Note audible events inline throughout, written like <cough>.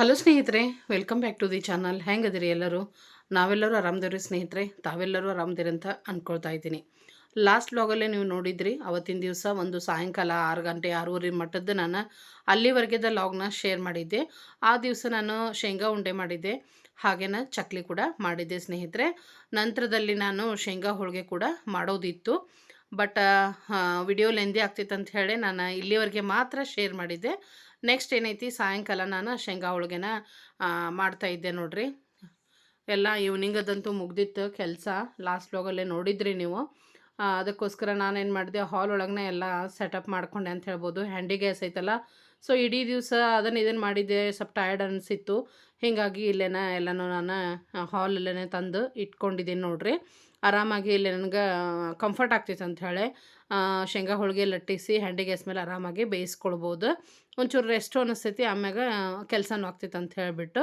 Hello ಸ್ನೇಹಿತರೆ welcome back to the channel ಹೆಂಗದಿರಿ ಎಲ್ಲರೂ? ನಾವೆಲ್ಲರೂ ಆರಾಮದಿರಿ ಸ್ನೇಹಿತರೆ, ತಾವೆಲ್ಲರೂ ಆರಾಮದಿರಿ ಅಂತ ಅಂದ್ಕೊಳ್ತಾ ಇದ್ದೀನಿ ಲಾಸ್ಟ್ ಬ್ಲಾಗಲ್ಲೇ ನೀವು ನೋಡಿದ್ರಿ, ಅವತ್ತಿನ ದಿವಸ ಒಂದು ಸಾಯಂಕಾಲ ಆರು ಗಂಟೆ ಆರೂವರೆ ಮಟ್ಟದ್ದು ನಾನು ಅಲ್ಲಿವರೆಗೆದ ಲಾಗ್ನ ಶೇರ್ ಮಾಡಿದ್ದೆ. ಆ ದಿವಸ ನಾನು ಶೇಂಗಾ ಉಂಡೆ ಮಾಡಿದ್ದೆ, ಹಾಗೇನ ಚಕ್ಲಿ ಕೂಡ ಮಾಡಿದ್ದೆ ಸ್ನೇಹಿತರೆ. ನಂತರದಲ್ಲಿ ನಾನು ಶೇಂಗಾ ಹೋಳಿಗೆ ಕೂಡ ಮಾಡೋದಿತ್ತು. ಬಟ್ ವಿಡಿಯೋ ಲೆಂದಿ ಆಗ್ತಿತ್ತು ಅಂತ ಹೇಳಿ ನಾನು ಇಲ್ಲಿವರೆಗೆ ಮಾತ್ರ ಶೇರ್ ಮಾಡಿದ್ದೆ. ನೆಕ್ಸ್ಟ್ ಏನೈತಿ? ಸಾಯಂಕಾಲ ನಾನು ಶೇಂಗಾ ಹೋಳಿಗೆನ ಮಾಡ್ತಾ ಇದ್ದೆ ನೋಡ್ರಿ. ಎಲ್ಲ ಈವ್ನಿಂಗ್ ಅದಂತೂ ಮುಗ್ದಿತ್ತು ಕೆಲಸ. ಲಾಸ್ಟ್ ಲೋಗಲ್ಲೇ ನೋಡಿದ್ರಿ ನೀವು. ಅದಕ್ಕೋಸ್ಕರ ನಾನೇನು ಮಾಡಿದೆ? ಹಾಲ್ ಒಳಗನೆ ಎಲ್ಲ ಸೆಟಪ್ ಮಾಡ್ಕೊಂಡೆ ಅಂತ ಹೇಳ್ಬೋದು. ಹ್ಯಾಂಡಿ ಗ್ಯಾಸ್ ಐತಲ್ಲ. ಸೊ ಇಡೀ ದಿವಸ ಅದನ್ನು ಇದನ್ನು ಮಾಡಿದ್ದೆ. ಸ್ವಲ್ಪ ಟಯರ್ಡ್ ಅನಿಸಿತ್ತು. ಹೀಗಾಗಿ ಇಲ್ಲೇನ ಎಲ್ಲನೂ ನಾನು ಹಾಲಲ್ಲೇ ತಂದು ಇಟ್ಕೊಂಡಿದ್ದೀನಿ ನೋಡ್ರಿ. ಆರಾಮಾಗಿ ಇಲ್ಲಿ ನನಗೆ ಕಂಫರ್ಟ್ ಆಗ್ತೈತೆ ಅಂತ ಹೇಳಿ ಶೇಂಗಾ ಹೋಳಿಗೆ ಲಟ್ಟಿಸಿ ಹ್ಯಾಂಡಿ ಗ್ಯಾಸ್ ಮೇಲೆ ಆರಾಮಾಗಿ ಬೇಯಿಸ್ಕೊಳ್ಬೋದು. ಒಂಚೂರು ರೆಸ್ಟು ಅನಿಸ್ತೈತಿ ಆಮ್ಯಾಗ ಕೆಲಸನೂ ಆಗ್ತೈತೆ ಅಂತ ಹೇಳಿಬಿಟ್ಟು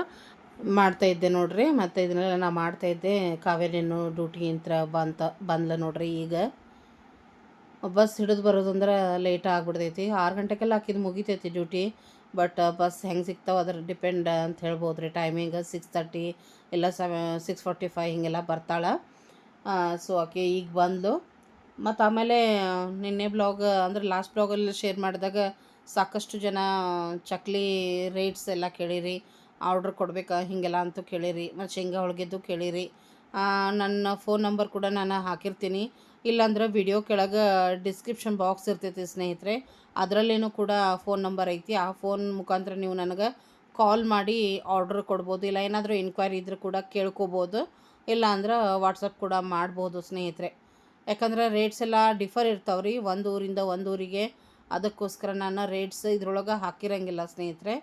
ಮಾಡ್ತಾ ಇದ್ದೆ ನೋಡ್ರಿ. ಮತ್ತು ಇದನ್ನೆಲ್ಲ ನಾ ಮಾಡ್ತಾ ಇದ್ದೆ ಕಾವೇರಿನೂ ಡ್ಯೂಟಿ ಇಂತ್ರ ಬಂತ, ಬಂದ್ಲ ನೋಡ್ರಿ ಈಗ. ಬಸ್ ಹಿಡಿದು ಬರೋದಂದ್ರೆ ಲೇಟ್ ಆಗಿಬಿಡ್ತೈತಿ. ಆರು ಗಂಟೆಗೆಲ್ಲ ಹಾಕಿದ್ದು ಮುಗಿತೈತಿ ಡ್ಯೂಟಿ ಬಟ್ ಬಸ್ ಹೆಂಗೆ ಸಿಗ್ತಾವೆ ಅದ್ರ ಡಿಪೆಂಡ್ ಅಂತ ಹೇಳ್ಬೋದು ರೀ ಟೈಮಿಂಗ್ ಸಿಕ್ಸ್ ತರ್ಟಿ ಇಲ್ಲ ಸೆವೆ ಸಿಕ್ಸ್ ಫಾರ್ಟಿ ಫೈವ್ ಹಿಂಗೆಲ್ಲ ಬರ್ತಾಳೆ. ಸೊ ಆಕೆ ಈಗ ಬಂದ್ಲು. ಮತ್ತು ಆಮೇಲೆ, ನಿನ್ನೆ ಬ್ಲಾಗ್ ಅಂದ್ರೆ ಲಾಸ್ಟ್ ಬ್ಲಾಗಲ್ಲಿ ಶೇರ್ ಮಾಡಿದಾಗ ಸಾಕಷ್ಟು ಜನ, ಚಕ್ಲಿ ರೇಟ್ಸ್ ಎಲ್ಲ ಕೇಳಿರಿ ಆರ್ಡ್ರ್ ಕೊಡ್ಬೇಕಾ, ಹೀಗೆಲ್ಲ ಅಂತೂ ಕೇಳಿರಿ, ಮತ್ತು ಶೇಂಗಾ ಹೋಳಿಗೆದ್ದು ಕೇಳಿರಿ. ನನ್ನ ಫೋನ್ ನಂಬರ್ ಕೂಡ ನಾನು ಹಾಕಿರ್ತೀನಿ. ಇಲ್ಲಾಂದ್ರೆ ವಿಡಿಯೋ ಕೆಳಗೆ ಡಿಸ್ಕ್ರಿಪ್ಷನ್ ಬಾಕ್ಸ್ ಇರ್ತೈತಿ ಸ್ನೇಹಿತರೆ, ಅದರಲ್ಲೇನೂ ಕೂಡ ಫೋನ್ ನಂಬರ್ ಐತಿ. ಆ ಫೋನ್ ಮುಖಾಂತರ ನೀವು ನನಗೆ ಕಾಲ್ ಮಾಡಿ ಆರ್ಡ್ರ್ ಕೊಡ್ಬೋದು, ಇಲ್ಲ ಏನಾದರೂ ಎನ್ಕ್ವೈರಿ ಇದ್ರೂ ಕೂಡ ಕೇಳ್ಕೊಬೋದು. ಇಲ್ಲ ಅಂದ್ರೆ ವಾಟ್ಸಪ್ ಕೂಡ ಮಾಡ್ಬೋದು ಸ್ನೇಹಿತರೆ. ಯಾಕಂದ್ರೆ ರೇಟ್ಸ್ ಎಲ್ಲ ಡಿಫರ್ ಇರ್ತಾವೆ ರೀ. ಒಂದು ಊರಿಂದ ಒಂದು ಊರಿಗೆ. ಅದಕ್ಕೋಸ್ಕರ ನಾನು ರೇಟ್ಸ್ ಇದ್ರೊಳಗೆ ಹಾಕಿರಂಗಿಲ್ಲ ಸ್ನೇಹಿತರೆ.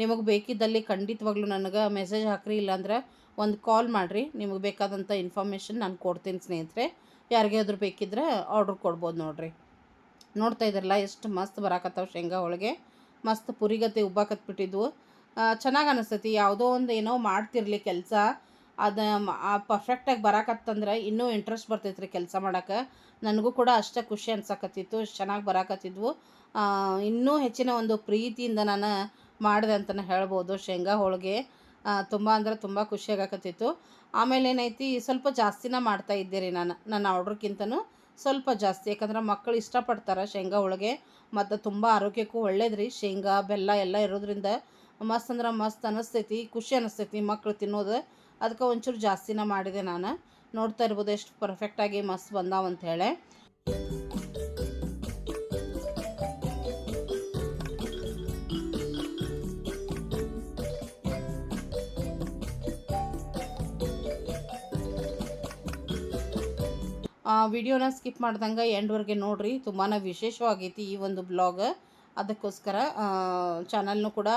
ನಿಮಗೆ ಬೇಕಿದ್ದಲ್ಲಿ ಖಂಡಿತವಾಗ್ಲೂ ನನಗೆ ಮೆಸೇಜ್ ಹಾಕ್ರಿ, ಇಲ್ಲಾಂದ್ರೆ ಒಂದು ಕಾಲ್ ಮಾಡಿರಿ. ನಿಮಗೆ ಬೇಕಾದಂಥ ಇನ್ಫಾರ್ಮೇಷನ್ ನಾನು ಕೊಡ್ತೀನಿ ಸ್ನೇಹಿತರೆ. ಯಾರಿಗಾದ್ರೂ ಬೇಕಿದ್ರೆ ಆರ್ಡ್ರ್ ಕೊಡ್ಬೋದು ನೋಡಿರಿ. ನೋಡ್ತಾ ಇದ್ರಲ್ಲ, ಎಷ್ಟು ಮಸ್ತ್ ಬರಾಕತ್ತಾವ ಶೇಂಗಾ ಒಳಗೆ ಮಸ್ತ್ ಪುರಿಗತೆ ಉಬ್ಬಾಕತ್ಬಿಟ್ಟಿದ್ವು. ಚೆನ್ನಾಗಿ ಅನಿಸ್ತೈತಿ. ಯಾವುದೋ ಒಂದು ಏನೋ ಮಾಡ್ತಿರ್ಲಿ ಕೆಲಸ. ಅದು ಪರ್ಫೆಕ್ಟಾಗಿ ಬರಾಕತ್ತಂದ್ರೆ ಇನ್ನೂ ಇಂಟ್ರೆಸ್ಟ್ ಬರ್ತೈತೆ ರೀ ಕೆಲಸ ಮಾಡೋಕ್ಕೆ ನನಗೂ ಕೂಡ ಅಷ್ಟೇ ಖುಷಿ ಅನ್ಸಕತ್ತಿತ್ತು ಚೆನ್ನಾಗಿ ಬರಾಕತ್ತಿದ್ವು. ಇನ್ನೂ ಹೆಚ್ಚಿನ ಒಂದು ಪ್ರೀತಿಯಿಂದ ನಾನು ಮಾಡಿದೆ ಅಂತಲೇ ಹೇಳ್ಬೋದು ಶೇಂಗಾ ಹೋಳಿಗೆ. ತುಂಬ ಅಂದ್ರೆ ತುಂಬ ಖುಷಿಯಾಗಕತ್ತಿತ್ತು ಆಮೇಲೆ ಏನೈತಿ, ಸ್ವಲ್ಪ ಜಾಸ್ತಿನೇ ಮಾಡ್ತಾ ಇದ್ದೆ ರೀ ನಾನು, ನನ್ನ ಆರ್ಡ್ರ್ಕ್ಕಿಂತನೂ ಸ್ವಲ್ಪ ಜಾಸ್ತಿ. ಯಾಕಂದ್ರೆ ಮಕ್ಕಳು ಇಷ್ಟಪಡ್ತಾರೆ ಶೇಂಗಾ ಹೋಳಿಗೆ, ಮತ್ತು ತುಂಬ ಆರೋಗ್ಯಕ್ಕೂ ಒಳ್ಳೇದು ರೀ ಶೇಂಗಾ, ಬೆಲ್ಲ ಎಲ್ಲ ಇರೋದ್ರಿಂದ ಮಸ್ತ್ ಅಂದ್ರೆ ಮಸ್ತ್ ಅನ್ನಿಸ್ತೈತಿ ಖುಷಿ ಅನ್ನಿಸ್ತೈತಿ ಮಕ್ಕಳು ತಿನ್ನೋದು. ಅದಕ್ಕೆ ಒಂಚೂರು ಜಾಸ್ತಿನ ಮಾಡಿದೆ ನಾನು. ನೋಡ್ತಾ ಇರ್ಬೋದು ಎಷ್ಟು ಪರ್ಫೆಕ್ಟಾಗಿ ಮಸ್ತ್ ಬಂದಾವ ಹೇಳಿ. ವಿಡಿಯೋನ ಸ್ಕಿಪ್ ಮಾಡ್ದಂಗೆ ಎಂಡ್ವರೆಗೆ ನೋಡ್ರಿ. ತುಂಬಾ ವಿಶೇಷವಾಗೈತಿ ಈ ಒಂದು ಬ್ಲಾಗ್. ಅದಕ್ಕೋಸ್ಕರ ಚಾನಲ್ನು ಕೂಡ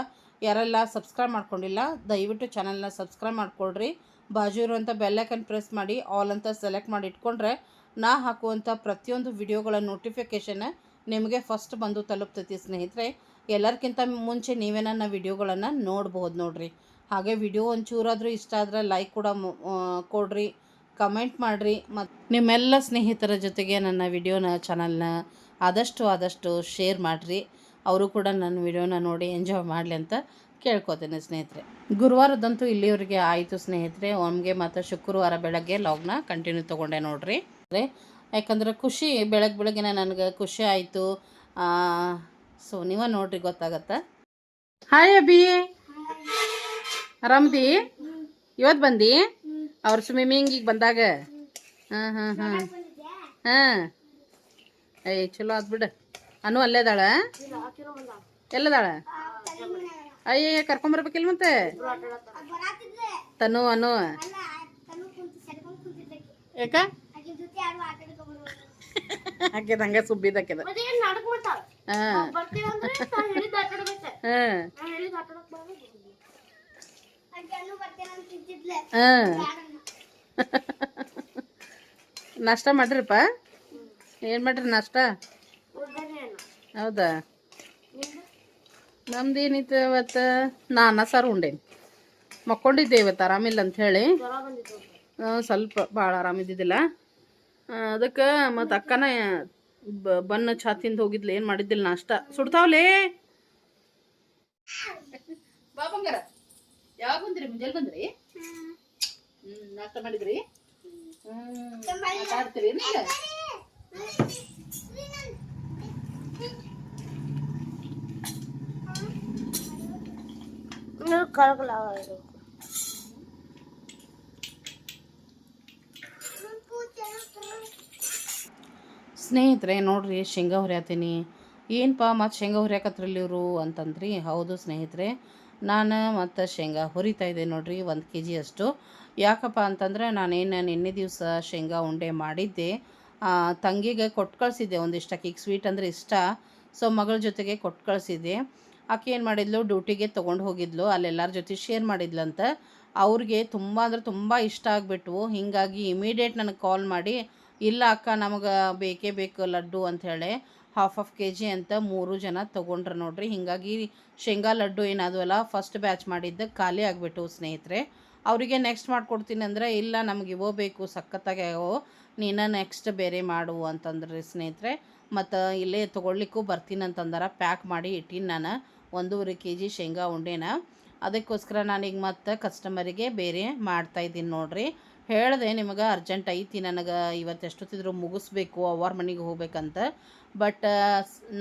ಯಾರೆಲ್ಲ ಸಬ್ಸ್ಕ್ರೈಬ್ ಮಾಡ್ಕೊಂಡಿಲ್ಲ, ದಯವಿಟ್ಟು ಚಾನಲ್ನ ಸಬ್ಸ್ಕ್ರೈಬ್ ಮಾಡ್ಕೊಳ್ರಿ. ಬಾಜು ಇರುವಂಥ ಬೆಲ್ಲೈಕನ್ ಪ್ರೆಸ್ ಮಾಡಿ ಆಲ್ ಅಂತ ಸೆಲೆಕ್ಟ್ ಮಾಡಿ ಇಟ್ಕೊಂಡ್ರೆ ನಾ ಹಾಕುವಂಥ ಪ್ರತಿಯೊಂದು ವಿಡಿಯೋಗಳ ನೋಟಿಫಿಕೇಷನ್ ನಿಮಗೆ ಫಸ್ಟ್ ಬಂದು ತಲುಪ್ತೈತಿ ಸ್ನೇಹಿತರೆ. ಎಲ್ಲರಿಗಿಂತ ಮುಂಚೆ ನೀವೇ ನನ್ನ ವಿಡಿಯೋಗಳನ್ನು ನೋಡ್ಬೋದು ನೋಡ್ರಿ. ಹಾಗೆ ವಿಡಿಯೋ ಒಂಚೂರಾದರೂ ಇಷ್ಟ ಆದರೆ ಲೈಕ್ ಕೂಡ ಕೊಡ್ರಿ ಕಮೆಂಟ್ ಮಾಡಿರಿ. ಮತ್ತು ನಿಮ್ಮೆಲ್ಲ ಸ್ನೇಹಿತರ ಜೊತೆಗೆ ನನ್ನ ವಿಡಿಯೋನ ಚಾನಲ್ನ ಆದಷ್ಟು ಆದಷ್ಟು ಶೇರ್ ಮಾಡಿರಿ. ಅವರು ಕೂಡ ನನ್ನ ವಿಡಿಯೋನ ನೋಡಿ ಎಂಜಾಯ್ ಮಾಡಲಿ ಅಂತ ಕೇಳ್ಕೊತೇನೆ ಸ್ನೇಹಿತರೆ. ಗುರುವಾರದಂತೂ ಇಲ್ಲಿವರೆಗೆ ಆಯಿತು ಸ್ನೇಹಿತರೆ. ಒಮ್ಗೆ ಮತ್ತು ಶುಕ್ರವಾರ ಬೆಳಗ್ಗೆ ಲಾಗ್ನ ಕಂಟಿನ್ಯೂ ತೊಗೊಂಡೆ ನೋಡ್ರಿ. ಯಾಕಂದ್ರೆ ಖುಷಿ ಬೆಳಗ್ಗೆ ಬೆಳಗ್ಗೆನೆ ನನಗೆ ಖುಷಿ ಆಯಿತು. ಸೊ ನೀವ ನೋಡ್ರಿ ಗೊತ್ತಾಗತ್ತೆ? ಹಾಯ್ ಅಭಿ. ಆರಾಮದಿ? ಇವತ್ತು ಬಂದಿ? ಅವ್ರ ಸ್ವಿಮ್ಮಿಂಗಿಗೆ ಬಂದಾಗ? ಹಾಂ ಹಾಂ ಹಾಂ. ಹಾಂ. ಏಯ್, ಚಲೋ ಆತ್ ಬಿಡು. ಅನು ಅಲ್ಲೇ ಅದಾಳ? ಎಲ್ಲದಾಳ? ಅಯ್ಯ ಕರ್ಕೊಂಬರ್ಬೇಕಿಲ್ ಮತ್ತೆ? ತನು, ಅನು? ಹಾಕಿದ ಹಂಗ ಸುಬ್ಬಿದಕ್ಕಿದ ಹಾಂ. ಹಾಂ. ಹಾಂ. ನಾಷ್ಟ ಮಾಡ್ರಿಪ್ಪ? ಏನ್ ಮಾಡ್ರಿ ನಾಷ್ಟ? ಹೌದಾ? ನಮ್ದು ಏನಿತ್ತು ಇವತ್ತು? ನಾನು ಸಾರು ಉಂಡೇನಿ. ಮಕ್ಕೊಂಡಿದ್ದೆ ಇವತ್ತು, ಆರಾಮಿಲ್ಲ ಅಂತ ಹೇಳಿ. ಸ್ವಲ್ಪ ಭಾಳ ಆರಾಮಿದ್ದಿದ್ದಿಲ್ಲ ಅದಕ್ಕೆ ಮತ್ತು ಅಕ್ಕನ ಬನ್ನ ಛಾತಿಂದ ಹೋಗಿದ್ಲು, ಏನು ಮಾಡಿದ್ದಿಲ್ಲ ನಾಷ್ಟ. ಸುಡ್ತಾವ್ಲೇ? ಬಾ ಬಂಗಾರ. ಯಾವಾಗ ಬಂದ್ರಿ? ಮುಂಜಾನೆ ಬಂದ್ರಿ? ಹ್ಮ್, ನಾಷ್ಟ ಮಾಡಿದ್ರಿ? ಹ್ಮ್ ಆಟ ಆಡ್ತೀರಿ ಏನಿಲ್ಲ? ಸ್ನೇಹಿತರೆ, ನೋಡ್ರಿ, ಶೇಂಗಾ ಹುರಿಯತ್ತೀನಿ ಏನಪ್ಪ ಮತ್ತು ಶೇಂಗಾ ಹುರಿಯಾಕತ್ರಲ್ಲಿ ಇವರು ಅಂತಂದ್ರಿ? ಹೌದು ಸ್ನೇಹಿತರೆ, ನಾನು ಮತ್ತು ಶೇಂಗಾ ಹುರಿತಾ ಇದ್ದೆ ನೋಡ್ರಿ, ಒಂದು ಕೆ ಜಿ ಅಷ್ಟು. ಯಾಕಪ್ಪ ಅಂತಂದ್ರೆ, ನಾನೇನು ನಿನ್ನೆ ದಿವಸ ಶೇಂಗಾ ಉಂಡೆ ಮಾಡಿದ್ದೆ. ತಂಗಿಗೆ ಕೊಟ್ಟು ಕಳಿಸಿದ್ದೆ ಒಂದಿಷ್ಟು ಈಗ ಸ್ವೀಟ್ ಅಂದರೆ ಇಷ್ಟ. ಸೊ ಮಗಳ ಜೊತೆಗೆ ಕೊಟ್ಟು ಕಳಿಸಿದ್ದೆ. ಆಕೆ ಏನು ಮಾಡಿದ್ಲು? ಡ್ಯೂಟಿಗೆ ತೊಗೊಂಡು ಹೋಗಿದ್ಲು. ಅಲ್ಲೆಲ್ಲರ ಜೊತೆ ಶೇರ್ ಮಾಡಿದ್ಲಂತ. ಅವ್ರಿಗೆ ತುಂಬ ಅಂದ್ರೆ ತುಂಬ ಇಷ್ಟ ಆಗಿಬಿಟ್ವು. ಹೀಗಾಗಿ ಇಮಿಡಿಯೇಟ್ ನನಗೆ ಕಾಲ್ ಮಾಡಿ, ಇಲ್ಲ ಅಕ್ಕ, ನಮಗೆ ಬೇಕೇ ಬೇಕು ಲಡ್ಡು ಅಂಥೇಳಿ ಹಾಫ್ ಆಫ್ ಕೆ ಜಿ ಅಂತ ಮೂರು ಜನ ತೊಗೊಂಡ್ರು ನೋಡ್ರಿ. ಹೀಗಾಗಿ ಶೇಂಗಾ ಲಡ್ಡು ಏನಾದವಲ್ಲ ಫಸ್ಟ್ ಬ್ಯಾಚ್ ಮಾಡಿದ್ದು ಖಾಲಿ ಆಗಿಬಿಟ್ಟು ಸ್ನೇಹಿತರೆ. ಅವರಿಗೆ ನೆಕ್ಸ್ಟ್ ಮಾಡಿಕೊಡ್ತೀನಿ ಅಂದರೆ, ಇಲ್ಲ, ನಮ್ಗೆ ಇವೋ ಬೇಕು, ಸಖತ್ತಾಗೆ ಅವು ನೀನು ನೆಕ್ಸ್ಟ್ ಬೇರೆ ಮಾಡು ಅಂತಂದ್ರಿ ಸ್ನೇಹಿತರೆ. ಮತ್ತು ಇಲ್ಲೇ ತೊಗೊಳ್ಲಿಕ್ಕೂ ಬರ್ತೀನಿ ಅಂತಂದಾರ, ಪ್ಯಾಕ್ ಮಾಡಿ ಇಟ್ಟಿನಿ ನಾನು. ಒಂದೂವರೆ ಕೆ ಜಿ ಶೇಂಗಾ ಉಂಡೆನ. ಅದಕ್ಕೋಸ್ಕರ ನಾನೀಗ ಮತ್ತೆ ಕಸ್ಟಮರಿಗೆ ಬೇರೆ ಮಾಡ್ತಾಯಿದ್ದೀನಿ ನೋಡಿರಿ. ಹೇಳಿದೆ ನಿಮಗೆ ಅರ್ಜೆಂಟ್ ಐತಿ ನನಗೆ ಇವತ್ತು ಎಷ್ಟೊತ್ತಿದ್ರು ಮುಗಿಸ್ಬೇಕು ಅವ್ರ ಮನೆಗೆ ಹೋಗ್ಬೇಕಂತ. ಬಟ್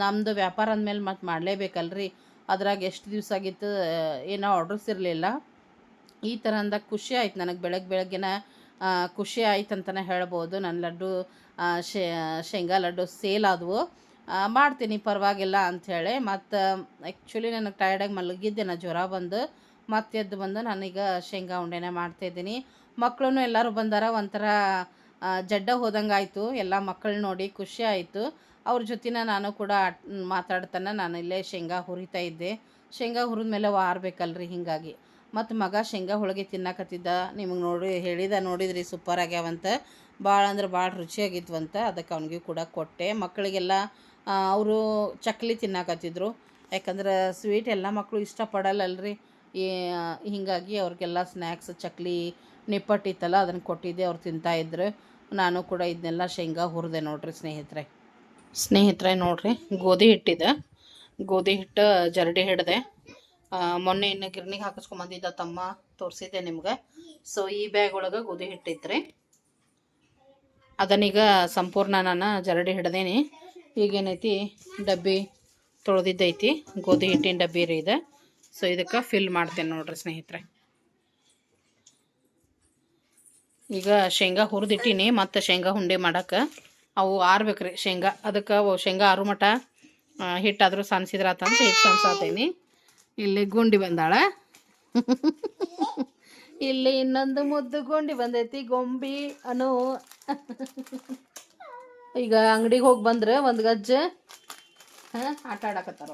ನಮ್ಮದು ವ್ಯಾಪಾರ ಅಂದಮೇಲೆ ಮತ್ತೆ ಮಾಡಲೇಬೇಕಲ್ರಿ. ಅದ್ರಾಗ ಎಷ್ಟು ದಿವಸ ಆಗಿತ್ತು ಏನೋ ಆರ್ಡರ್ಸ್ ಇರಲಿಲ್ಲ. ಈ ಥರ ಅಂದಾಗ ಖುಷಿ ಆಯ್ತು ನನಗೆ ಬೆಳಗ್ಗೆ ಬೆಳಗ್ಗೆನ ಖುಷಿ ಆಯ್ತು ಅಂತಲೇ ಹೇಳ್ಬೋದು. ನನ್ನ ಲಡ್ಡು ಶೇಂಗಾ ಲಡ್ಡು ಸೇಲ್ ಆದವು. ಮಾಡ್ತೀನಿ, ಪರವಾಗಿಲ್ಲ ಅಂಥೇಳಿ ಮತ್ತು ಆ್ಯಕ್ಚುಲಿ ನನಗೆ ಟಯರ್ಡಾಗಿ ಮಲಗಿದ್ದೆ ನಾ ಜ್ವರ ಬಂದು. ಮತ್ತೆ ಎದ್ದು ಬಂದು ನಾನೀಗ ಶೇಂಗಾ ಉಂಡೆನ ಮಾಡ್ತಾಯಿದ್ದೀನಿ ಮಕ್ಕಳು ಎಲ್ಲರೂ ಬಂದಾರ, ಒಂಥರ ಜಡ್ಡ ಹೋದಂಗೆ ಆಯಿತು ಎಲ್ಲ ಮಕ್ಕಳು ನೋಡಿ ಖುಷಿ ಆಯಿತು. ಅವ್ರ ಜೊತೆನ ನಾನು ಕೂಡ ಮಾತಾಡ್ತಾನೆ, ನಾನು ಇಲ್ಲೇ ಶೇಂಗಾ ಹುರಿತಾ ಇದ್ದೆ. ಶೇಂಗಾ ಹುರಿದ ಮೇಲೆ ಆರ್ಬೇಕಲ್ರಿ ಹೀಗಾಗಿ. ಮತ್ತು ಮಗ ಶೇಂಗಾ ಹೋಳಿಗೆ ತಿನ್ನಕತ್ತಿದ್ದ. ನಿಮಗೆ ನೋಡಿ, ಹೇಳಿದ ನೋಡಿದ್ರಿ, ಸೂಪರ್ ಆಗ್ಯಾವಂತ. ಭಾಳ ಅಂದ್ರೆ ಭಾಳ ರುಚಿಯಾಗಿದ್ವಂತ. ಅದಕ್ಕೆ ಅವನಿಗೆ ಕೂಡ ಕೊಟ್ಟೆ. ಮಕ್ಕಳಿಗೆಲ್ಲ ಅವರು ಚಕ್ಲಿ ತಿನ್ನಕತ್ತಿದ್ರು. ಯಾಕಂದ್ರೆ ಸ್ವೀಟ್ ಎಲ್ಲ ಮಕ್ಕಳು ಇಷ್ಟಪಡಲ್ಲಲ್ರಿ. ಈ ಹೀಗಾಗಿ ಅವ್ರಿಗೆಲ್ಲ ಸ್ನ್ಯಾಕ್ಸ್ ಚಕ್ಲಿ ನಿಪ್ಪಟ್ಟಿತ್ತಲ್ಲ ಅದನ್ನು ಕೊಟ್ಟಿದ್ದೆ ಅವ್ರು ತಿಂತಾಯಿದ್ರು ನಾನು ಕೂಡ ಇದನ್ನೆಲ್ಲ ಶೇಂಗಾ ಹುರಿದೆ ನೋಡ್ರಿ ಸ್ನೇಹಿತರೆ. ಸ್ನೇಹಿತರೆ ನೋಡ್ರಿ, ಗೋಧಿ ಹಿಟ್ಟಿದೆ. ಗೋಧಿ ಹಿಟ್ಟು ಜರಡಿ ಹಿಡ್ದೆ. ಮೊನ್ನೆ ಇನ್ನು ಗಿರ್ಣಿಗೆ ಹಾಕಿಸ್ಕೊಂಬಂದಿದ್ದ ತಮ್ಮ ತೋರಿಸಿದ್ದೆ ನಿಮ್ಗೆ. ಸೊ ಈ ಬ್ಯಾಗ್ ಒಳಗೆ ಗೋಧಿ ಹಿಟ್ಟಿತ್ರಿ. ಅದನ್ನೀಗ ಸಂಪೂರ್ಣ ನಾನು ಜರಡಿ ಹಿಡ್ದೇನಿ. ಈಗೇನೈತಿ? ಡಬ್ಬಿ ತೊಳೆದಿದ್ದೈತಿ. ಗೋಧಿ ಹಿಟ್ಟಿನ ಡಬ್ಬಿ ರೀ ಇದೆ. ಸೊ ಇದಕ್ಕೆ ಫಿಲ್ ಮಾಡ್ತೇನೆ ನೋಡ್ರಿ ಸ್ನೇಹಿತರೆ. ಈಗ ಶೇಂಗಾ ಹುರಿದಿಟ್ಟಿನಿ, ಮತ್ತು ಶೇಂಗಾ ಹುಂಡೆ ಮಾಡಕ್ಕೆ ಅವು ಆರ್ಬೇಕ್ರಿ ಶೇಂಗಾ. ಅದಕ್ಕೆ ಅವು ಶೇಂಗಾ ಆರು ಮಟ ಹಿಟ್ಟಾದರೂ ಸನ್ಸಿದ್ರಾತಂತ ಹಿಟ್ಟು ಸನ್ಸಾತೇನಿ. ಇಲ್ಲಿ ಗುಂಡಿ ಬಂದಾಳ. ಇಲ್ಲಿ ಇನ್ನೊಂದು ಮುದ್ದು ಗುಂಡಿ ಬಂದೈತಿ, ಗೊಂಬಿ ಅನು. ಈಗ ಅಂಗಡಿಗೆ ಹೋಗಿ ಬಂದ್ರೆ ಒಂದು ಗಜ್ಜೆ, ಹಾಂ, ಆಟ ಆಡಕತ್ತಾರ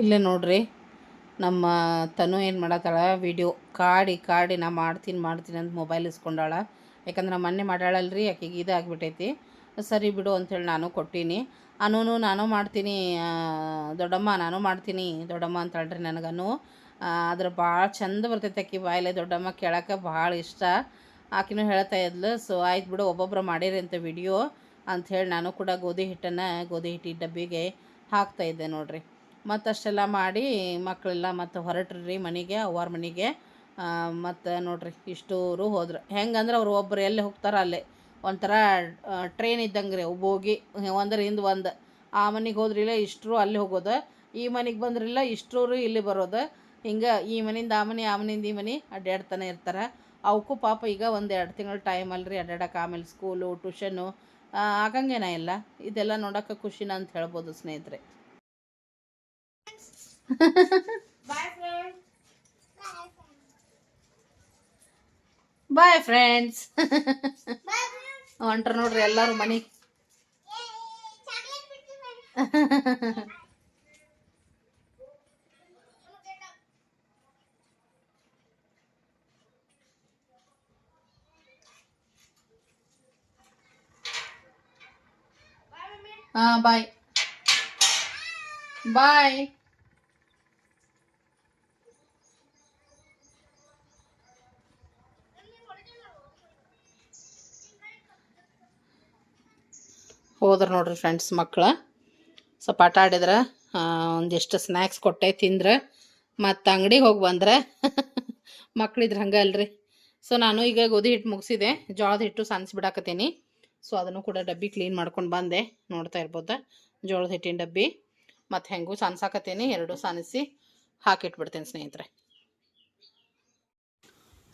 ಇಲ್ಲೇ ನೋಡ್ರಿ, ನಮ್ಮ ತನು ಏನು ಮಾಡತ್ತಾಳ ವಿಡಿಯೋ ಕಾಡಿ ಕಾಡಿ ನಾ ಮಾಡ್ತೀನಿ ಮಾಡ್ತೀನಿ ಅಂತ ಮೊಬೈಲ್ ಇಸ್ಕೊಂಡಾಳ. ಯಾಕಂದ್ರೆ ಮೊನ್ನೆ ಮಾಡ್ಯಾಳಲ್ರಿ, ಆಕೆಗೆ ಇದಾಗ್ಬಿಟ್ಟೈತಿ ಸರಿ ಬಿಡು ಅಂಥೇಳಿ ನಾನು ಕೊಟ್ಟೀನಿ. ಅನೂನು ನಾನು ಮಾಡ್ತೀನಿ ದೊಡ್ಡಮ್ಮ ನಾನು ಮಾಡ್ತೀನಿ, ದೊಡ್ಡಮ್ಮ ಅಂತ ಹೇಳ್ರಿ ನನಗನು ಆದ್ರೆ ಭಾಳ ಚಂದ ಬರ್ತೈತೆ ಅಕ್ಕಿ ಬಾಯಲೆ ದೊಡ್ಡಮ್ಮ ಕೇಳಕ್ಕೆ ಭಾಳ ಇಷ್ಟ. ಆಕಿನೂ ಹೇಳ್ತಾ ಇದ್ಲು ಸೊ ಆಯ್ತು ಬಿಡು, ಒಬ್ಬೊಬ್ರು ಮಾಡಿರಿ ಅಂತ ವಿಡಿಯೋ ಅಂಥೇಳಿ ನಾನು ಕೂಡ ಗೋಧಿ ಹಿಟ್ಟನ್ನು, ಗೋಧಿ ಹಿಟ್ಟಿ ಡಬ್ಬಿಗೆ ಹಾಕ್ತಾ ಇದ್ದೆ ನೋಡ್ರಿ. ಮತ್ತಷ್ಟೆಲ್ಲ ಮಾಡಿ ಮಕ್ಕಳೆಲ್ಲ ಮತ್ತು ಹೊರಟ್ರಿ ಮನೆಗೆ, ಅವ್ವಾರ ಮನೆಗೆ. ಮತ್ತು ನೋಡ್ರಿ, ಇಷ್ಟೂರು ಹೋದ್ರು. ಹೆಂಗಂದ್ರೆ ಅವ್ರು ಒಬ್ಬರು ಎಲ್ಲಿ ಹೋಗ್ತಾರ ಅಲ್ಲೇ. ಒಂಥರ ಟ್ರೈನ್ ಇದ್ದಂಗೆ ರೀ ಹೋಗಿ ಒಂದರಿಂದ ಹಿಂದೆ ಒಂದು. ಆ ಮನೆಗೆ ಹೋದ್ರಿಲ್ಲ, ಇಷ್ಟರು ಅಲ್ಲಿ ಹೋಗೋದು. ಈ ಮನೆಗೆ ಬಂದ್ರಿಲ್ಲ ಇಷ್ಟರು ಇಲ್ಲಿ ಬರೋದು. ಹಿಂಗೆ ಈ ಮನೆಯಿಂದ ಆ ಮನೆ, ಆ ಮನೆಯಿಂದ ಈ ಮನೆ ಅಡ್ಡಾಡ್ತಾನೆ ಇರ್ತಾರೆ. ಅವಕ್ಕೂ ಪಾಪ ಈಗ ಒಂದು ಎರಡು ತಿಂಗಳು ಟೈಮ್ ಅಲ್ರಿ ಅಡ್ಡಾಡಕ್ಕೆ ಆಮೇಲೆ ಸ್ಕೂಲು ಟ್ಯೂಷನು ಆಗಂಗೇನ ಇಲ್ಲ. ಇದೆಲ್ಲ ನೋಡೋಕೆ ಖುಷಿನ ಅಂತ ಹೇಳ್ಬೋದು ಸ್ನೇಹಿತರೆ. ಬಾಯ್ ಫ್ರೆಂಡ್ಸ್ ಹೊಂಟ್ರ ನೋಡ್ರಿ ಎಲ್ಲರೂ ಮನೆ <laughs> ಹಾ ಬಾಯ್ ಬಾಯ್ ಹೋದ್ರೆ ನೋಡ್ರಿ ಫ್ರೆಂಡ್ಸ್ ಮಕ್ಕಳು ಸ್ವಲ್ಪ ಆಟ ಆಡಿದ್ರೆ ಒಂದಿಷ್ಟು ಸ್ನ್ಯಾಕ್ಸ್ ಕೊಟ್ಟೆ ತಿಂದ್ರೆ, ಮತ್ತು ಅಂಗಡಿಗೆ ಹೋಗಿ ಬಂದ್ರೆ, <laughs> ಮಕ್ಳಿದ್ರೆ ಹಂಗೆ ಅಲ್ರಿ. ಸೊ ನಾನು ಈಗ ಗೋಧಿ ಹಿಟ್ಟು ಮುಗಿಸಿದೆ, ಜೋಳದ ಹಿಟ್ಟು ಸಾನಿಸ್ಬಿಡಾಕತ್ತೀನಿ ಸೊ ಅದನ್ನು ಕೂಡ ಡಬ್ಬಿ ಕ್ಲೀನ್ ಮಾಡ್ಕೊಂಡು ಬಂದೆ. ನೋಡ್ತಾ ಇರ್ಬೋದು? ಜೋಳದ ಹಿಟ್ಟಿನ ಡಬ್ಬಿ. ಮತ್ತು ಹೆಂಗೂ ಸಾನ್ಸಾಕತ್ತೀನಿ ಎರಡು ಸಾನಿಸಿ ಹಾಕಿಟ್ಬಿಡ್ತೇನೆ ಸ್ನೇಹಿತರೆ.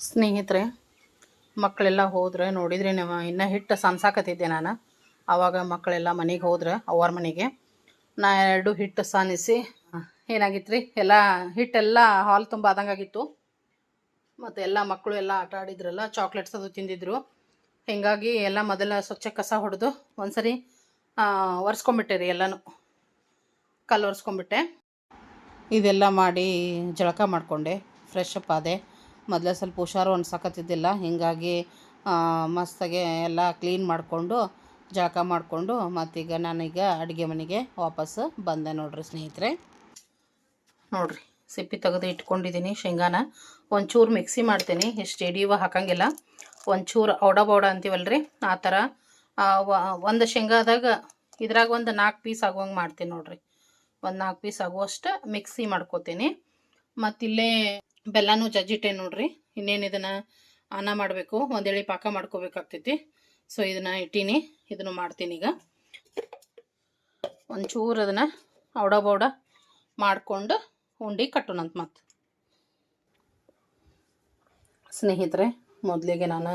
ಸ್ನೇಹಿತರೆ, ಮಕ್ಕಳೆಲ್ಲ ಹೋದ್ರೆ ನೋಡಿದ್ರೆ ನೀವು ಇನ್ನೂ ಹಿಟ್ಟು ಸಾನ್ಸಾಕತ್ತಿದ್ದೆ ನಾನು. ಆವಾಗ ಮಕ್ಕಳೆಲ್ಲ ಮನೆಗೆ ಹೋದ್ರೆ ಅವ್ರ ಮನೆಗೆ, ನಾ ಎರಡು ಹಿಟ್ಟು ಸಾನಿಸಿ ಏನಾಗಿತ್ತು ರೀ ಎಲ್ಲ ಹಿಟ್ಟೆಲ್ಲ ಹಾಲ್ ತುಂಬ ಆದಂಗಾಗಿತ್ತು. ಮತ್ತು ಎಲ್ಲ ಮಕ್ಕಳು ಎಲ್ಲ ಆಟ ಆಡಿದ್ರಲ್ಲ ಚಾಕ್ಲೇಟ್ಸ್ ಅದು ತಿಂದಿದ್ರು. ಹೀಗಾಗಿ ಎಲ್ಲ ಮೊದಲ ಸ್ವಚ್ಛ ಕಸ ಹೊಡೆದು ಒಂದ್ಸರಿ ಒರೆಸ್ಕೊಂಬಿಟ್ಟೆ ರೀ ಎಲ್ಲನೂ. ಕಲ್ಲು ಒರೆಸ್ಕೊಂಬಿಟ್ಟೆ ಇದೆಲ್ಲ ಮಾಡಿ ಜಳಕ ಮಾಡಿಕೊಂಡೆ. ಫ್ರೆಶ್ ಅಪ್ ಆದೆ. ಮೊದಲೇ ಸ್ವಲ್ಪ ಹುಷಾರು ಅನ್ಸಕತ್ತಿದ್ದಿಲ್ಲ. ಹೀಗಾಗಿ ಮಸ್ತಾಗೆ ಎಲ್ಲ ಕ್ಲೀನ್ ಮಾಡಿಕೊಂಡು, ಜಳಕ ಮಾಡಿಕೊಂಡು ಮತ್ತೀಗ ನಾನೀಗ ಅಡುಗೆ ಮನೆಗೆ ವಾಪಸ್ಸು ಬಂದೆ ನೋಡ್ರಿ ಸ್ನೇಹಿತರೆ. ನೋಡ್ರಿ, ಸಿಪ್ಪಿ ತೆಗೆದು ಇಟ್ಕೊಂಡಿದ್ದೀನಿ ಶೇಂಗಾನ. ಒಂಚೂರು ಮಿಕ್ಸಿ ಮಾಡ್ತೀನಿ. ಎಷ್ಟು ಎಡಿಯುವ ಹಾಕಂಗಿಲ್ಲ. ಒಂಚೂರು ಔಡ ಬೌಡ ಅಂತೀವಲ್ರಿ? ಆ ಥರ ಒಂದು ಶೇಂಗಾದಾಗ ಇದ್ರಾಗ ಒಂದು ನಾಲ್ಕು ಪೀಸ್ ಆಗುವಂಗೆ ಮಾಡ್ತೀನಿ ನೋಡ್ರಿ. ಒಂದು ನಾಲ್ಕು ಪೀಸ್ ಆಗುವಷ್ಟು ಮಿಕ್ಸಿ ಮಾಡ್ಕೋತೀನಿ. ಮತ್ತಿಲ್ಲೇ ಬೆಲ್ಲನೂ ಜಜ್ಜಿಟ್ಟೆ ನೋಡ್ರಿ. ಇನ್ನೇನು ಇದನ್ನು ಅನ್ನ ಮಾಡಬೇಕು, ಒಂದೇಳಿ ಪಾಕ ಮಾಡ್ಕೋಬೇಕಾಗ್ತೈತಿ. ಸೊ, ಇದನ್ನು ಇಟ್ಟೀನಿ, ಇದನ್ನು ಮಾಡ್ತೀನಿ ಈಗ. ಒಂಚೂರು ಅದನ್ನು ಔಡ ಬೌಡ ಮಾಡಿಕೊಂಡು ಉಂಡಿ ಕಟ್ಟೋಣಂತ ಮತ್ತೆ. ಸ್ನೇಹಿತರೆ ಮೊದಲಿಗೆ ನಾನು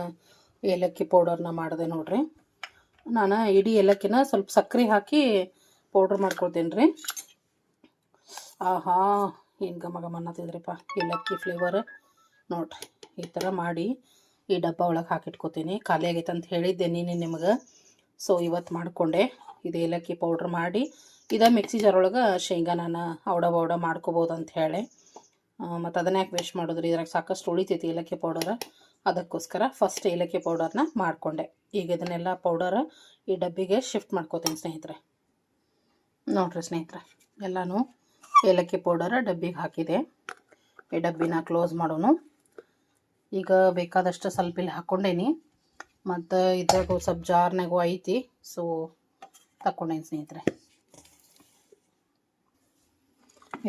ಏಲಕ್ಕಿ ಪೌಡರ್ನ ಮಾಡಿದೆ ನೋಡ್ರಿ. ನಾನು ಇಡೀ ಏಲಕ್ಕಿನ ಸ್ವಲ್ಪ ಸಕ್ಕರೆ ಹಾಕಿ ಪೌಡ್ರ್ ಮಾಡ್ಕೊಳ್ತೀನಿ ರೀ ಆಹಾ, ಏನು ಘಮ ಘಮ ಅನ್ನತ್ತಿದ್ರಿಪ್ಪ ಏಲಕ್ಕಿ ಫ್ಲೇವರ್ ನೋಡ್ರಿ. ಈ ಥರ ಮಾಡಿ ಈ ಡಬ್ಬ ಒಳಗೆ ಹಾಕಿಟ್ಕೋತೀನಿ. ಖಾಲಿ ಆಗೈತೆ ಅಂತ ಹೇಳಿದ್ದೆ ನೀನು ನಿಮಗೆ. ಸೊ ಇವತ್ತು ಮಾಡಿಕೊಂಡೆ. ಇದು ಏಲಕ್ಕಿ ಪೌಡ್ರ್ ಮಾಡಿ ಇದ ಮಿಕ್ಸಿ ಜಾರ್ ಒಳಗೆ ಶೇಂಗಾ ನಾನು ಅವಡ ಬೌಡ ಮಾಡ್ಕೋಬೋದು ಅಂತ ಹೇಳಿ. ಮತ್ತು ಅದನ್ನ ಯಾಕೆ ವೇಸ್ಟ್ ಮಾಡಿದ್ರಿ? ಇದ್ರಾಗ ಸಾಕಷ್ಟು ಉಳಿತೈತಿ ಏಲಕ್ಕಿ ಪೌಡರ್ ಅದಕ್ಕೋಸ್ಕರ ಫಸ್ಟ್ ಏಲಕ್ಕಿ ಪೌಡರ್ನ ಮಾಡಿಕೊಂಡೆ. ಈಗ ಇದನ್ನೆಲ್ಲ ಪೌಡರ್ ಈ ಡಬ್ಬಿಗೆ ಶಿಫ್ಟ್ ಮಾಡ್ಕೋತೀನಿ ಸ್ನೇಹಿತರೆ. ನೋಡ್ರಿ ಸ್ನೇಹಿತರೆ, ಎಲ್ಲನೂ ಏಲಕ್ಕಿ ಪೌಡರ್ ಡಬ್ಬಿಗೆ ಹಾಕಿದೆ. ಈ ಡಬ್ಬಿನ ಕ್ಲೋಸ್ ಮಾಡೋನು. ಈಗ ಬೇಕಾದಷ್ಟು ಸ್ವಲ್ಪ ಇಲ್ಲಿ ಹಾಕ್ಕೊಂಡೇನಿ ಮತ್ತು ಇದ್ರಾಗೂ ಸ್ವಲ್ಪ ಜಾರ್ನಾಗೂ ಐತಿ ಸೊ ತಕ್ಕೊಂಡೇನಿ ಸ್ನೇಹಿತರೆ.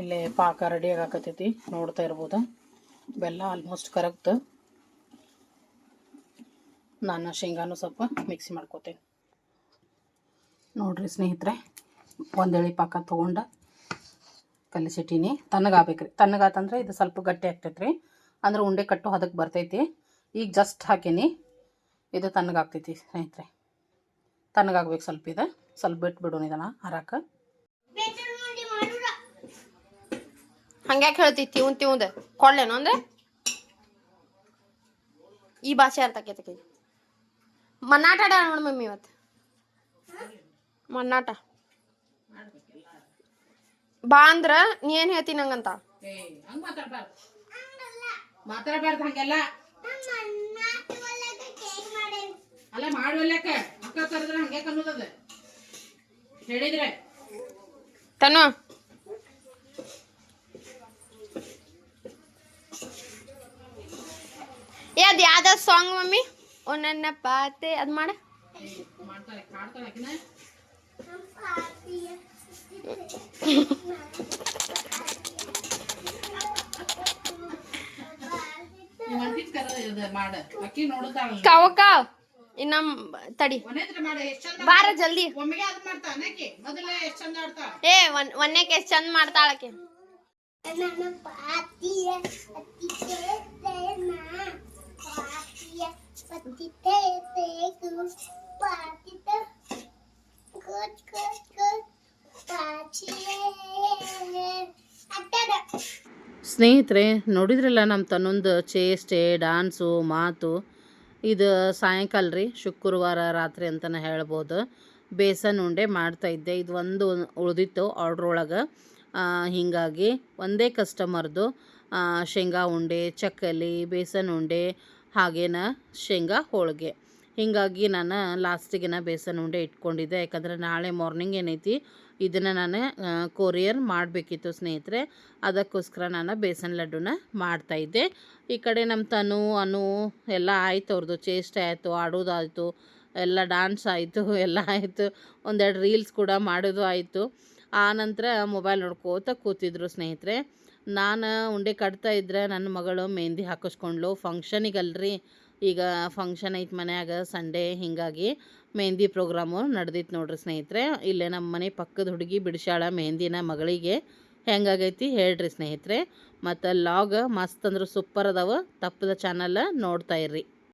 ಇಲ್ಲೇ ಪಾಕ ರೆಡಿ ಆಗಾಕತ್ತೈತಿ ನೋಡ್ತಾ ಇರ್ಬೋದು. ಬೆಲ್ಲ ಆಲ್ಮೋಸ್ಟ್ ಕರಗ್ತು ನಾನು ಶೇಂಗಾನು ಸ್ವಲ್ಪ ಮಿಕ್ಸಿ ಮಾಡ್ಕೋತೀನಿ. ನೋಡ್ರಿ ಸ್ನೇಹಿತರೆ, ಒಂದೇಳಿ ಪಾಕ ತೊಗೊಂಡು ಕಲಿಸಿಟ್ಟೀನಿ. ತಣ್ಣಗಾಗ್ಬೇಕು ರೀ ತಣ್ಣಗಾತಂದ್ರೆ ಇದು ಸ್ವಲ್ಪ ಗಟ್ಟಿ ಆಗ್ತೈತೆ ರೀ ಅಂದ್ರೆ ಉಂಡೆ ಕಟ್ಟು ಅದಕ್ಕೆ ಬರ್ತೈತಿ. ಈಗ ಜಸ್ಟ್ ಹಾಕೀನಿ. ಇದು ತಣ್ಣಗಾಗ್ತೈತಿ ಸ್ನೇಹಿತರೆ. ತಣ್ಣಗಾಗ್ಬೇಕು ಸ್ವಲ್ಪ ಇದು. ಸ್ವಲ್ಪ ಬಿಟ್ಟು ಬಿಡೋಣ ಇದನ್ನು ಹರಾಕ ಹಂಗ್ಯಾಕೆ ಹೇಳ್ತೈತಿ ತಿವ್ ತಿವ್ದ ಕೊಡ್ಲೇನು ಅಂದ್ರೆ? ಈ ಭಾಷೆ ಅರ್ಥ ಆಕೈತಿ ಮನ್ನಾಟ ಆಡ ನೋಡಿ ಮಮ್ಮಿ ಇವತ್ತು. ಮನ್ನಾಟ. ಬಾ ಅಂದ್ರ ನೀ ಏನ್ ಹೇಳ್ತಿ ನಂಗಂತ? ಮಾತಾಡ್ಬಾರ್ದು. ಹಂಗೆಲ್ಲ. ಅಲ್ಲ ಮಾಡುವಲ್ಲಕ್ಕ ಅಕ್ಕ ಕರೆದ್ರೆ ಹಂಗೆ ಕನ್ನೋದದ ಹೇಳಿದ್ರೆ. ತನು. ಏ, ಅದ್ ಯಾವ್ದ ಸಾಂಗ್ ಮಮ್ಮಿ? ಓ ನನ್ನ ಪಾತೆ, ಅದ್ ಮಾಡ. ಮಾಡ್ತಾಳೆ ಕಾಡ್ತಾಳೆ ಆಕಿನ ನೀವು ಅಂತಿದ್ ಕರ ಇದು ಮಾಡ ಅಕ್ಕಿ ನೋಡುತ್ತಾಳ ಕಾವ ಕಾವ್ ಇನ್ನ ತಡಿ ಮನೆತ್ರ ಮಾಡ ಎಷ್ಟ್ ಚಂದ ಬಾರ Good, good, ಮಾಡ್ತಾಳಕ್ಕೆ ಸ್ನೇಹಿತರೆ ನೋಡಿದ್ರಲ್ಲ ನಮ್ಮ ತನ್ನೊಂದು ಚೇಷ್ಟೆ ಡಾನ್ಸು ಮಾತು? ಇದು ಸಾಯಂಕಾಲ ರೀ ಶುಕ್ರವಾರ ರಾತ್ರಿ ಅಂತಲೇ ಹೇಳ್ಬೋದು. ಬೇಸನ್ ಉಂಡೆ ಮಾಡ್ತಾಯಿದ್ದೆ ಇದು ಒಂದು ಉಳಿದಿತ್ತು ಆರ್ಡ್ರ್ ಒಳಗೆ. ಹೀಗಾಗಿ ಒಂದೇ ಕಸ್ಟಮರ್ದು ಶೇಂಗಾ ಉಂಡೆ ಚಕ್ಕಲಿ ಬೇಸನ್ ಉಂಡೆ ಹಾಗೇನ ಶೇಂಗಾ, ಹೋಳಿಗೆ. ಹೀಗಾಗಿ ನಾನು ಲಾಸ್ಟಿಗೆ ಬೇಸನ್ ಉಂಡೆ ಇಟ್ಕೊಂಡಿದ್ದೆ. ಯಾಕಂದರೆ ನಾಳೆ ಮಾರ್ನಿಂಗ್ ಏನೈತಿ, ಇದನ್ನು ನಾನು ಕೊರಿಯರ್ ಮಾಡಬೇಕಿತ್ತು ಸ್ನೇಹಿತರೆ. ಅದಕ್ಕೋಸ್ಕರ ನಾನು ಬೇಸನ್ ಲಡ್ಡುನ ಮಾಡ್ತಾಯಿದ್ದೆ ಈ ಕಡೆ ನಮ್ಮ ತನು, ಅನು ಎಲ್ಲ ಆಯಿತು ಅವ್ರದ್ದು ಚೇಷ್ಟೆ ಆಯಿತು, ಆಡೋದಾಯಿತು, ಎಲ್ಲ ಡ್ಯಾನ್ಸ್ ಆಯಿತು, <laughs> ಎಲ್ಲ ಆಯಿತು. ಒಂದೆರಡು ರೀಲ್ಸ್ ಕೂಡ ಮಾಡೋದು ಆಯಿತು. ಆ ಮೊಬೈಲ್ ನೋಡ್ಕೋತ ಕೂತಿದ್ರು ಸ್ನೇಹಿತರೆ. ನಾನು ಉಂಡೆ ಕಟ್ತಾ ಇದ್ರೆ ನನ್ನ ಮಗಳು ಮೆಹಂದಿ ಹಾಕಿಸ್ಕೊಂಡ್ಲು ಫಂಕ್ಷನಿಗಲ್ರಿ ಈಗ ಫಂಕ್ಷನ್ ಐತೆ ಮನ್ಯಾಗ ಸಂಡೇ ಹೀಗಾಗಿ ಮೆಹಂದಿ ಪ್ರೋಗ್ರಾಮು ನಡೆದಿತ್ತು ನೋಡ್ರಿ ಸ್ನೇಹಿತರೆ. ಇಲ್ಲೇ ನಮ್ಮ ಮನೆ ಪಕ್ಕದ ಹುಡುಗಿ ಬಿಡಿಸ್ಯಾಳ ಮೆಹಂದಿನ ಮಗಳಿಗೆ. ಹೆಂಗಾಗೈತಿ ಹೇಳ್ರಿ ಸ್ನೇಹಿತರೆ. ಮತ್ತು ಲಾಗ್ ಮಸ್ತ್ ಅಂದ್ರೆ ಸೂಪರ್ ಅದಾವ. ತಪ್ಪದ ಚಾನಲ್ ನೋಡ್ತಾ ಇರ್ರಿ.